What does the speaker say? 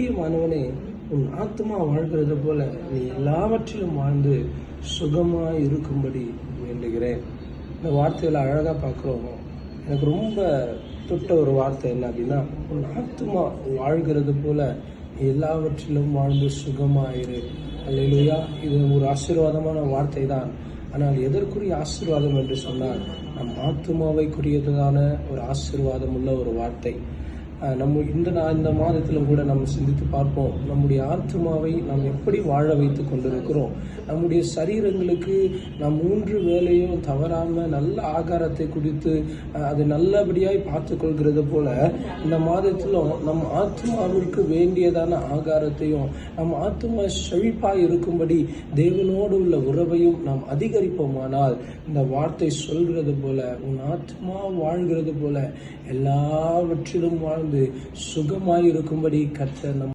பிரியமானவனே உன் ஆத்மா வாழ்கிறது போல நீ எல்லாவற்றிலும் வாழ்ந்து சுகமாய் இருக்கும்படி வேண்டுகிறேன். இந்த வார்த்தைகளை அழகாக பார்க்குறோம். எனக்கு ரொம்ப தொட்ட ஒரு வார்த்தை என்ன அப்படின்னா உன் ஆத்மா வாழ்கிறது போல எல்லாவற்றிலும் வாழ்ந்து சுகமாயிரு அல்லையா இது ஒரு ஆசீர்வாதமான வார்த்தை தான் ஆனால் எதற்குரிய ஆசீர்வாதம் என்று சொன்னால் நம் ஆத்மாவைக்குரியதான ஒரு ஆசீர்வாதம் உள்ள ஒரு வார்த்தை. நம்ம இந்த இந்த மாதத்திலும் கூட நம்ம சிந்தித்து பார்ப்போம். நம்முடைய ஆத்மாவை நாம் எப்படி வாழ வைத்து கொண்டிருக்கிறோம்? நம்முடைய சரீரங்களுக்கு நாம் மூன்று வேலையும் தவறாமல் நல்ல ஆகாரத்தை குடித்து அதை நல்லபடியாய் பார்த்து கொள்கிறது போல இந்த மாதத்திலும் நம் ஆத்மாவிற்கு வேண்டியதான ஆகாரத்தையும் நம் ஆத்மா செழிப்பாய் இருக்கும்படி தேவனோடு உள்ள உறவையும் நாம் அதிகரிப்போமானால் இந்த வார்த்தை சொல்கிறது போல உன் ஆத்மா வாழ்கிறது போல எல்லாவற்றிலும் வாழ்ந்து சுகமாய் இருக்கும்படி கர்த்தர் நம்